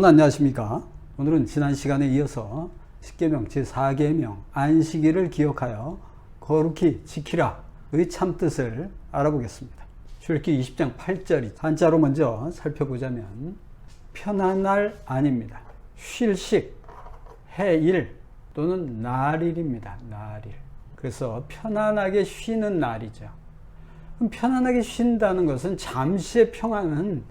여러분 안녕하십니까? 오늘은 지난 시간에 이어서 10계명 제4계명 안식일을 기억하여 거룩히 지키라의 참뜻을 알아보겠습니다. 출기 20장 8절이 한자로 먼저 살펴보자면 편안할 아닙니다. 쉴식, 해일 또는 날일입니다. 날일. 그래서 편안하게 쉬는 날이죠. 편안하게 쉰다는 것은 잠시의 평안은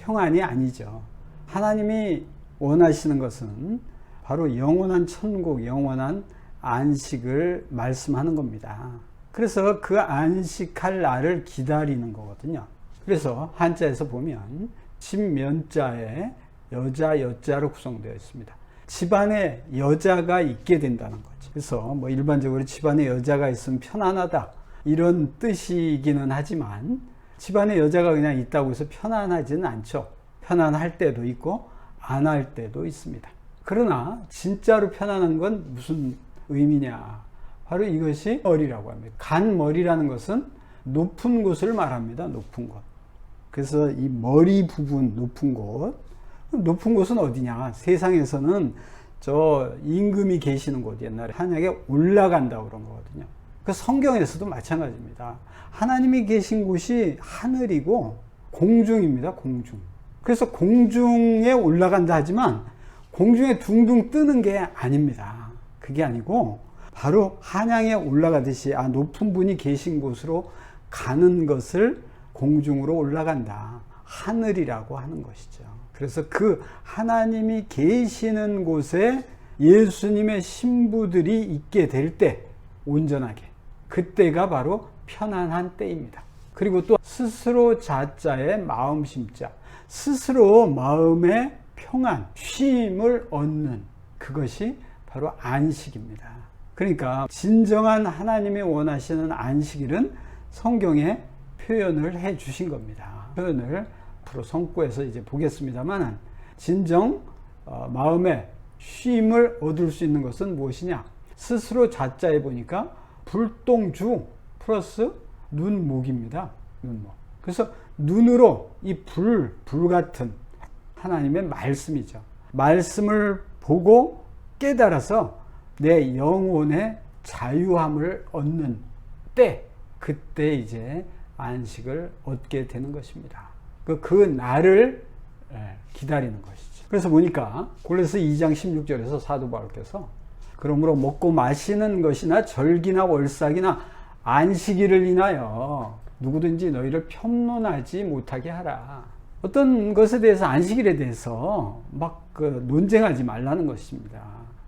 평안이 아니죠. 하나님이 원하시는 것은 바로 영원한 천국, 영원한 안식을 말씀하는 겁니다. 그래서 그 안식할 날을 기다리는 거거든요. 그래서 한자에서 보면 집면자에 여자, 여자로 구성되어 있습니다. 집안에 여자가 있게 된다는 거죠. 그래서 뭐 일반적으로 집안에 여자가 있으면 편안하다. 이런 뜻이기는 하지만 집안에 여자가 그냥 있다고 해서 편안하지는 않죠. 편안할 때도 있고 안 할 때도 있습니다. 그러나 진짜로 편안한 건 무슨 의미냐? 바로 이것이 머리라고 합니다. 간 머리라는 것은 높은 곳을 말합니다. 높은 곳. 그래서 이 머리 부분 높은 곳. 높은 곳은 어디냐? 세상에서는 저 임금이 계시는 곳 옛날에 한약에 올라간다고 그런 거거든요. 그 성경에서도 마찬가지입니다. 하나님이 계신 곳이 하늘이고 공중입니다. 공중. 그래서 공중에 올라간다 하지만 공중에 둥둥 뜨는 게 아닙니다. 그게 아니고 바로 한양에 올라가듯이 아 높은 분이 계신 곳으로 가는 것을 공중으로 올라간다. 하늘이라고 하는 것이죠. 그래서 그 하나님이 계시는 곳에 예수님의 신부들이 있게 될 때 온전하게 그때가 바로 편안한 때입니다. 그리고 또 스스로 자자의 마음 심자 스스로 마음의 평안, 쉼을 얻는 그것이 바로 안식입니다. 그러니까 진정한 하나님이 원하시는 안식일은 성경에 표현을 해 주신 겁니다. 표현을 앞으로 성구에서 이제 보겠습니다만 진정 어, 마음의 쉼을 얻을 수 있는 것은 무엇이냐? 스스로 자자에 보니까 불똥주 플러스 눈목입니다. 눈목. 그래서 눈으로 이 불, 불 같은 하나님의 말씀이죠. 말씀을 보고 깨달아서 내 영혼의 자유함을 얻는 때, 그때 이제 안식을 얻게 되는 것입니다. 그, 그 날을 기다리는 것이죠. 그래서 보니까 골로새 2장 16절에서 사도 바울께서 그러므로 먹고 마시는 것이나 절기나 월삭이나 안식일을 인하여 누구든지 너희를 편론하지 못하게 하라. 어떤 것에 대해서 안식일에 대해서 막 그 논쟁하지 말라는 것입니다.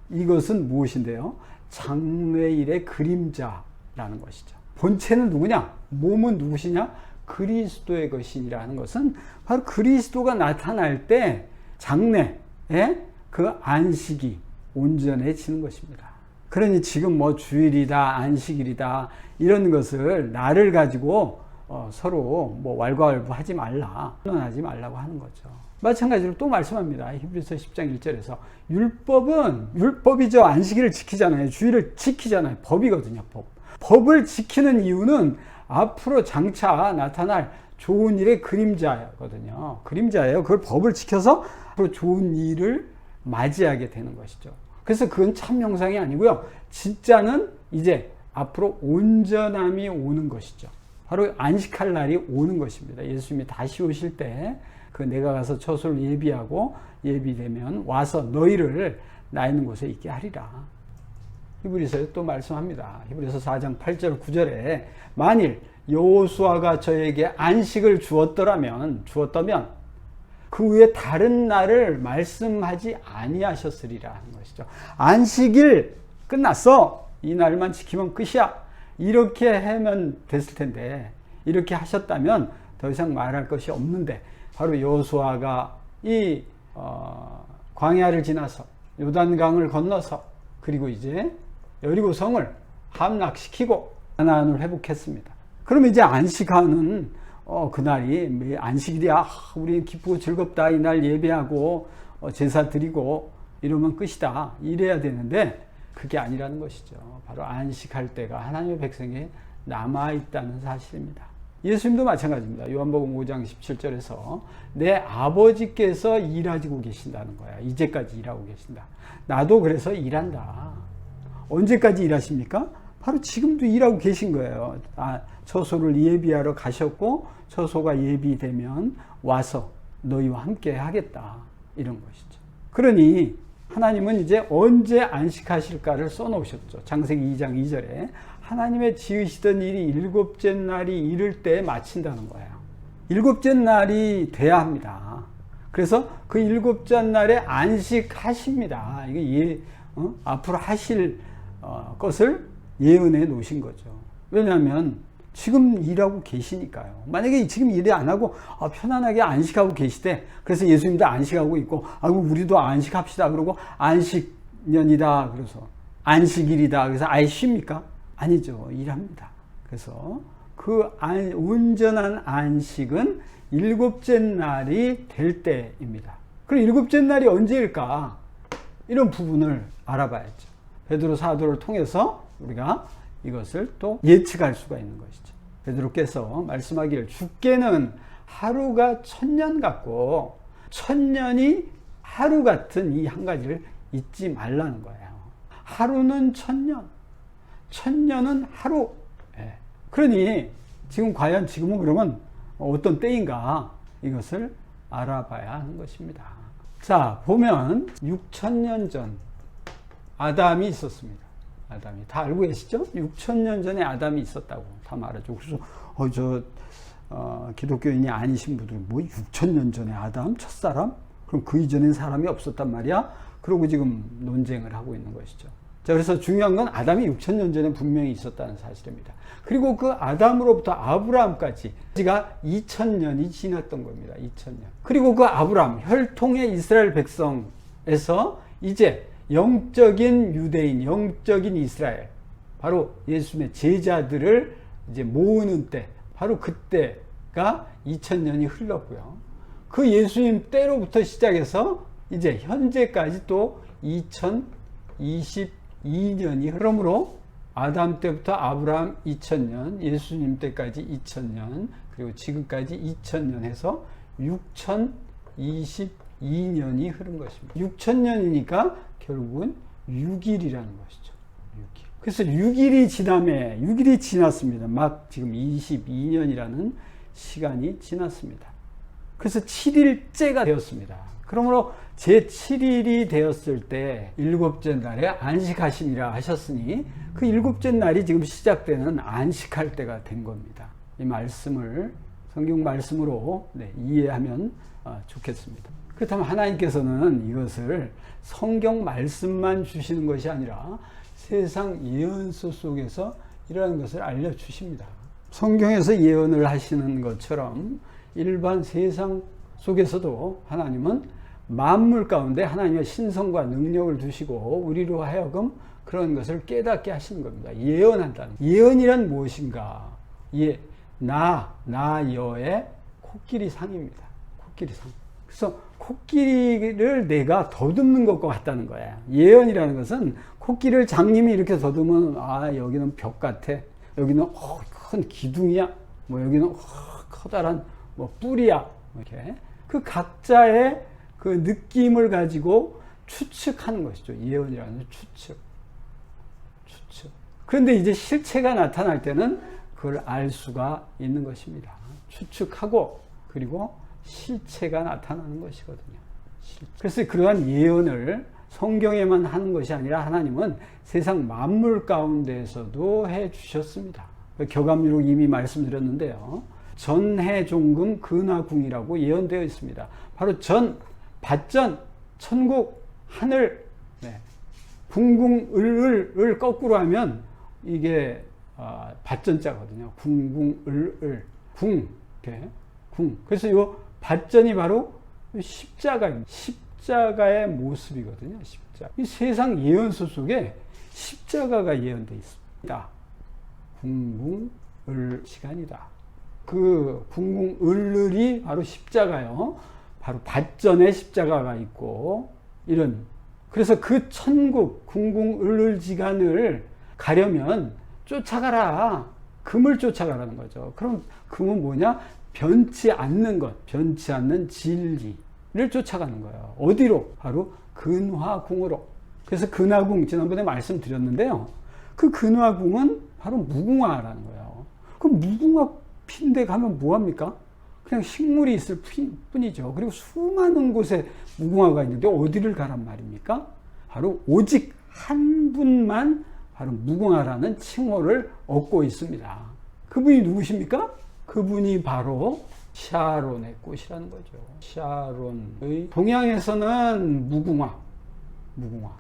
이것은 무엇인데요? 장래일의 그림자라는 것이죠. 본체는 누구냐? 몸은 누구시냐? 그리스도의 것이라는 것은 바로 그리스도가 나타날 때 장래에 그 안식이 온전해지는 것입니다. 그러니 지금 뭐 주일이다, 안식일이다, 이런 것을 나를 가지고 어, 서로 뭐 왈가왈부 하지 말라, 논하지 말라고 하는 거죠. 마찬가지로 또 말씀합니다. 히브리서 10장 1절에서 율법은 율법이죠. 안식일을 지키잖아요. 주일을 지키잖아요. 법이거든요. 법. 법을 지키는 이유는 앞으로 장차 나타날 좋은 일의 그림자거든요. 그림자예요. 그걸 법을 지켜서 앞으로 좋은 일을 맞이하게 되는 것이죠. 그래서 그건 참 영상이 아니고요. 진짜는 이제 앞으로 온전함이 오는 것이죠. 바로 안식할 날이 오는 것입니다. 예수님이 다시 오실 때 그 내가 가서 처소를 예비하고 예비되면 와서 너희를 나 있는 곳에 있게 하리라. 히브리서에 또 말씀합니다. 히브리서 4장 8절 9절에 만일 여호수아가 저에게 안식을 주었더라면 주었다면 그 후에 다른 날을 말씀하지 아니하셨으리라 하는 것이죠. 안식일 끝났어. 이 날만 지키면 끝이야. 이렇게 하면 됐을 텐데 이렇게 하셨다면 더 이상 말할 것이 없는데 바로 여호수아가 이 어, 광야를 지나서 요단강을 건너서 그리고 이제 여리고 성을 함락시키고 가나안을 회복했습니다. 그러면 이제 안식하는 어, 그날이 안식일이야. 우리 기쁘고 즐겁다. 이날 예배하고 어, 제사 드리고 이러면 끝이다. 이래야 되는데 그게 아니라는 것이죠. 바로 안식할 때가 하나님의 백성이 남아 있다는 사실입니다. 예수님도 마찬가지입니다. 요한복음 5장 17절에서 내 아버지께서 일하고 계신다는 거야. 이제까지 일하고 계신다. 나도 그래서 일한다. 언제까지 일하십니까? 바로 지금도 일하고 계신 거예요. 아, 처소를 예비하러 가셨고 처소가 예비되면 와서 너희와 함께 하겠다. 이런 것이죠. 그러니 하나님은 이제 언제 안식하실까를 써놓으셨죠. 장세기 2장 2절에 하나님의 지으시던 일이 일곱째 날이 이를 때 마친다는 거예요. 일곱째 날이 돼야 합니다. 그래서 그 일곱째 날에 안식하십니다. 이게 예, 어? 앞으로 하실 어, 것을 예언해 놓으신 거죠. 왜냐하면 지금 일하고 계시니까요. 만약에 지금 일이 안 하고 아, 편안하게 안식하고 계시대. 그래서 예수님도 안식하고 있고, 아이고 우리도 안식합시다. 그러고 안식년이다. 그래서 안식일이다. 그래서 아예 쉽니까? 아니죠. 일합니다. 그래서 그 안, 온전한 안식은 일곱째 날이 될 때입니다. 그럼 일곱째 날이 언제일까? 이런 부분을 알아봐야죠. 베드로 사도를 통해서 우리가 이것을 또 예측할 수가 있는 것이죠. 베드로께서 말씀하기를 주께는 하루가 천년 같고 천년이 하루 같은 이 한 가지를 잊지 말라는 거예요. 하루는 천년, 천년은 하루. 예. 그러니 지금 과연 지금은 그러면 어떤 때인가 이것을 알아봐야 하는 것입니다. 자, 보면 6천년 전 아담이 있었습니다. 아담이 다 알고 계시죠? 6천 년 전에 아담이 있었다고 다 말하죠. 그래서 어, 저 어, 기독교인이 아니신 분들은 뭐 6천 년 전에 아담 첫 사람? 그럼 그 이전엔 사람이 없었단 말이야? 그러고 지금 논쟁을 하고 있는 것이죠. 자, 그래서 중요한 건 아담이 6천 년 전에 분명히 있었다는 사실입니다. 그리고 그 아담으로부터 아브라함까지 가 2천 년이 지났던 겁니다. 2천 년. 그리고 그 아브라함, 혈통의 이스라엘 백성에서 이제 영적인 유대인, 영적인 이스라엘, 바로 예수님의 제자들을 이제 모으는 때, 바로 그때가 2000년이 흘렀고요. 그 예수님 때로부터 시작해서 이제 현재까지 또 2022년이 흐름으로 아담 때부터 아브라함 2000년, 예수님 때까지 2000년, 그리고 지금까지 2000년 해서 6022년이 흐른 것입니다. 6000년이니까 결국은 6일이라는 것이죠. 6일. 그래서 6일이 지남에 6일이 지났습니다. 막 지금 22년이라는 시간이 지났습니다. 그래서 7일째가 되었습니다. 그러므로 제 7일이 되었을 때 일곱째 날에 안식하시니라 하셨으니 그 일곱째 날이 지금 시작되는 안식할 때가 된 겁니다. 이 말씀을 성경 말씀으로 네, 이해하면 어, 좋겠습니다. 그렇다면 하나님께서는 이것을 성경 말씀만 주시는 것이 아니라 세상 예언서 속에서 이러한 것을 알려주십니다. 성경에서 예언을 하시는 것처럼 일반 세상 속에서도 하나님은 만물 가운데 하나님의 신성과 능력을 두시고 우리로 하여금 그런 것을 깨닫게 하시는 겁니다. 예언한다는. 예언이란 무엇인가? 예, 나, 나 여의 코끼리 상입니다. 코끼리 상. 그래서 코끼리를 내가 더듬는 것과 같다는 거야. 예언이라는 것은 코끼리를 장님이 이렇게 더듬으면 아 여기는 벽 같아. 여기는 어, 큰 기둥이야. 뭐 여기는 어, 커다란 뭐 뿔이야. 이렇게 그 각자의 그 느낌을 가지고 추측하는 것이죠. 예언이라는 추측. 추측. 그런데 이제 실체가 나타날 때는 그걸 알 수가 있는 것입니다. 추측하고 그리고 실체가 나타나는 것이거든요. 그래서 그러한 예언을 성경에만 하는 것이 아니라 하나님은 세상 만물 가운데에서도 해 주셨습니다. 교감유로 이미 말씀드렸는데요. 전해 종금 근하궁이라고 예언되어 있습니다. 바로 전, 밭전, 천국, 하늘, 네. 궁궁 을을 거꾸로 하면 이게 어, 밭전자거든요. 궁궁 을 을 궁, 이렇게 궁. 그래서 이 밭전이 바로 십자가입니다. 십자가의 모습이거든요. 십자가. 이 세상 예언서 속에 십자가가 예언되어 있습니다. 궁궁을 시간이다. 그 궁궁을을이 바로 십자가요. 바로 밭전에 십자가가 있고 이런 그래서 그 천국 궁궁을을 지간을 가려면 쫓아가라. 금을 쫓아가라는 거죠. 그럼 금은 뭐냐? 변치 않는 것, 변치 않는 진리를 쫓아가는 거예요. 어디로? 바로 근화궁으로. 그래서 근화궁 지난번에 말씀드렸는데요. 그 근화궁은 바로 무궁화라는 거예요. 그럼 무궁화 핀데 가면 뭐 합니까? 그냥 식물이 있을 뿐이죠. 그리고 수많은 곳에 무궁화가 있는데 어디를 가란 말입니까? 바로 오직 한 분만 바로 무궁화라는 칭호를 얻고 있습니다. 그분이 누구십니까? 그분이 바로 샤론의 꽃이라는 거죠. 샤론의 동양에서는 무궁화, 무궁화.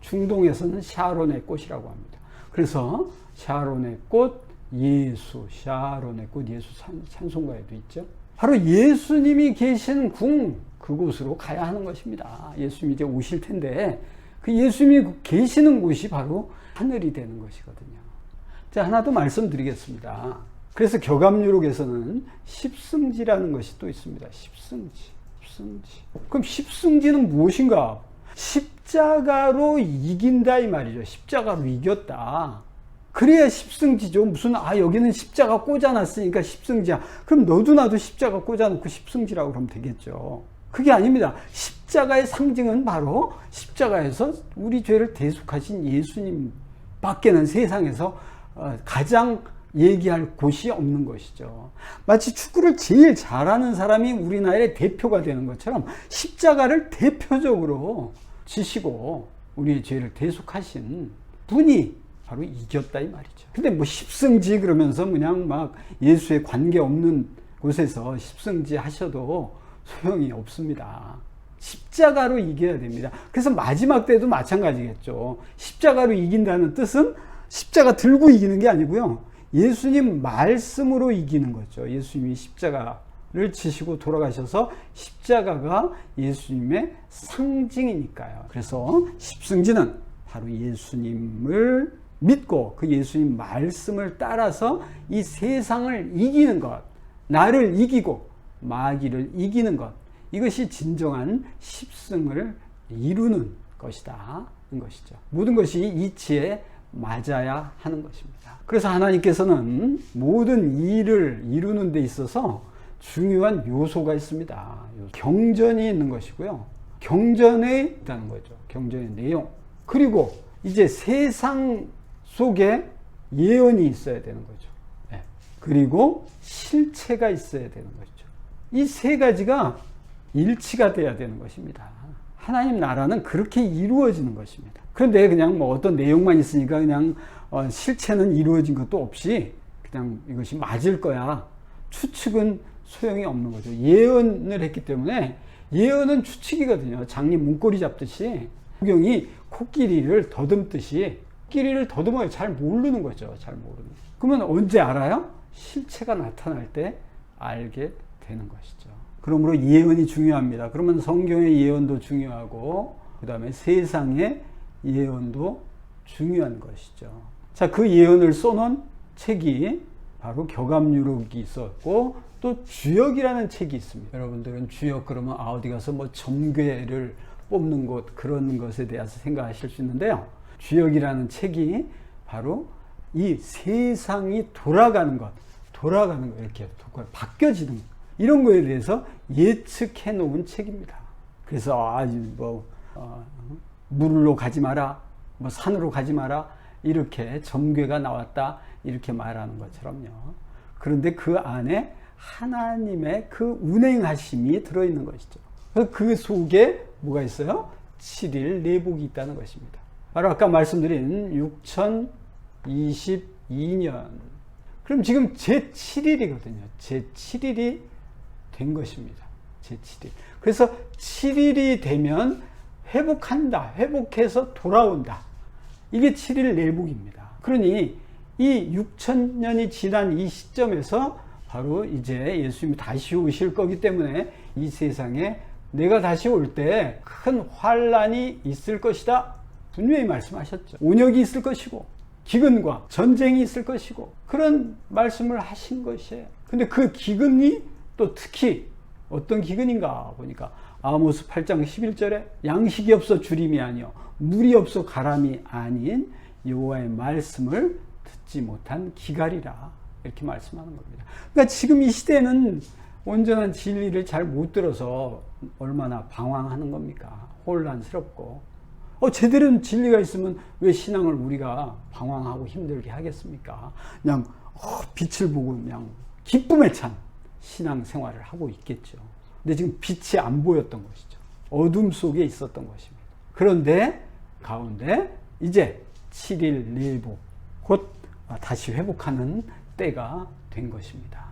중동에서는 샤론의 꽃이라고 합니다. 그래서 샤론의 꽃, 예수, 샤론의 꽃, 예수 찬송가에도 있죠. 바로 예수님이 계신 궁, 그곳으로 가야 하는 것입니다. 예수님이 이제 오실 텐데, 그 예수님이 계시는 곳이 바로 하늘이 되는 것이거든요. 자, 하나 더 말씀드리겠습니다. 그래서 교감유록에서는 십승지라는 것이 또 있습니다. 십승지. 십승지. 그럼 십승지는 무엇인가? 십자가로 이긴다 이 말이죠. 십자가로 이겼다. 그래야 십승지죠. 무슨 아 여기는 십자가 꽂아놨으니까 십승지야. 그럼 너도 나도 십자가 꽂아놓고 십승지라고 그러면 되겠죠. 그게 아닙니다. 십자가의 상징은 바로 십자가에서 우리 죄를 대속하신 예수님 밖에는 세상에서 어, 가장 얘기할 곳이 없는 것이죠. 마치 축구를 제일 잘하는 사람이 우리나라의 대표가 되는 것처럼 십자가를 대표적으로 지시고 우리의 죄를 대속하신 분이 바로 이겼다 이 말이죠. 근데 뭐 십승지 그러면서 그냥 막 예수에 관계 없는 곳에서 십승지 하셔도 소용이 없습니다. 십자가로 이겨야 됩니다. 그래서 마지막 때도 마찬가지겠죠. 십자가로 이긴다는 뜻은 십자가 들고 이기는 게 아니고요. 예수님 말씀으로 이기는 거죠. 예수님이 십자가를 지시고 돌아가셔서 십자가가 예수님의 상징이니까요. 그래서 십승지는 바로 예수님을 믿고 그 예수님 말씀을 따라서 이 세상을 이기는 것, 나를 이기고 마귀를 이기는 것, 이것이 진정한 십승을 이루는 것이다. 는 것이죠. 모든 것이 이치에 맞아야 하는 것입니다. 그래서 하나님께서는 모든 일을 이루는 데 있어서 중요한 요소가 있습니다. 경전이 있는 것이고요. 경전에 있다는 거죠. 경전의 내용. 그리고 이제 세상 속에 예언이 있어야 되는 거죠. 네. 그리고 실체가 있어야 되는 거죠. 이 세 가지가 일치가 돼야 되는 것입니다. 하나님 나라는 그렇게 이루어지는 것입니다. 그런데 그냥 뭐 어떤 내용만 있으니까 그냥 어 실체는 이루어진 것도 없이 그냥 이것이 맞을 거야. 추측은 소용이 없는 거죠. 예언을 했기 때문에 예언은 추측이거든요. 장님 문고리 잡듯이 구경이 코끼리를 더듬듯이 코끼리를 더듬어요. 잘 모르는 거죠. 잘 모르는. 그러면 언제 알아요? 실체가 나타날 때 알게 되는 것이죠. 그러므로 예언이 중요합니다. 그러면 성경의 예언도 중요하고 그 다음에 세상의 예언도 중요한 것이죠. 자, 그 예언을 써놓은 책이 바로 교감유록이 있었고 또 주역이라는 책이 있습니다. 여러분들은 주역 그러면 아 어디 가서 뭐 점괘를 뽑는 곳 그런 것에 대해서 생각하실 수 있는데요. 주역이라는 책이 바로 이 세상이 돌아가는 것, 돌아가는 것 이렇게 바뀌어지는 것, 이런 거에 대해서 예측해 놓은 책입니다. 그래서 아주 뭐 어, 물로 가지 마라, 뭐 산으로 가지 마라 이렇게 점괘가 나왔다 이렇게 말하는 것처럼요. 그런데 그 안에 하나님의 그 운행하심이 들어있는 것이죠. 그 속에 뭐가 있어요? 7일 내복이 있다는 것입니다. 바로 아까 말씀드린 6022년. 그럼 지금 제7일이거든요. 제7일이 된 것입니다. 제7일. 그래서 7일이 되면 회복한다. 회복해서 돌아온다. 이게 7일 내복입니다. 그러니 이 6천년이 지난 이 시점에서 바로 이제 예수님이 다시 오실 거기 때문에 이 세상에 내가 다시 올 때 큰 환란이 있을 것이다. 분명히 말씀하셨죠. 온역이 있을 것이고 기근과 전쟁이 있을 것이고 그런 말씀을 하신 것이에요. 근데 그 기근이 또 특히 어떤 기근인가 보니까 아모스 8장 11절에 양식이 없어 주림이 아니요 물이 없어 가람이 아닌 여호와의 말씀을 듣지 못한 기갈이라 이렇게 말씀하는 겁니다. 그러니까 지금 이 시대는 온전한 진리를 잘 못 들어서 얼마나 방황하는 겁니까? 혼란스럽고. 어, 제대로 진리가 있으면 왜 신앙을 우리가 방황하고 힘들게 하겠습니까? 그냥 어, 빛을 보고 그냥 기쁨에 찬 신앙 생활을 하고 있겠죠. 근데 지금 빛이 안 보였던 것이죠. 어둠 속에 있었던 것입니다. 그런데 가운데 이제 7일 내복 곧 다시 회복하는 때가 된 것입니다.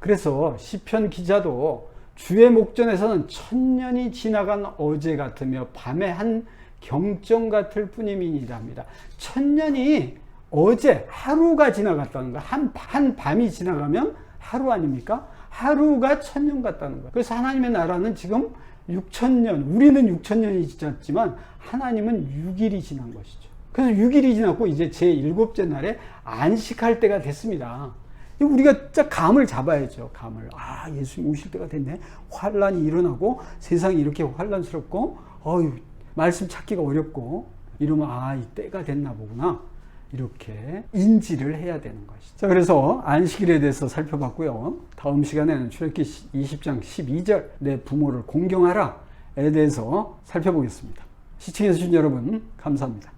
그래서 시편 기자도 주의 목전에서는 천년이 지나간 어제 같으며 밤의 한 경정 같을 뿐임이니랍니다. 천년이 어제 하루가 지나갔다는 거. 한, 한 밤이 지나가면 하루 아닙니까? 하루가 천년 같다는 거예요. 그래서 하나님의 나라는 지금 6천년, 우리는 6천년이 지났지만 하나님은 6일이 지난 것이죠. 그래서 6일이 지났고 이제 제 일곱째 날에 안식할 때가 됐습니다. 우리가 진짜 감을 잡아야죠. 감을. 아, 예수님 오실 때가 됐네. 환란이 일어나고 세상이 이렇게 환란스럽고 어유 말씀 찾기가 어렵고 이러면 아, 이 때가 됐나 보구나. 이렇게 인지를 해야 되는 것이죠. 자, 그래서 안식일에 대해서 살펴봤고요. 다음 시간에는 출애굽기 20장 12절 내 부모를 공경하라에 대해서 살펴보겠습니다. 시청해주신 여러분 감사합니다.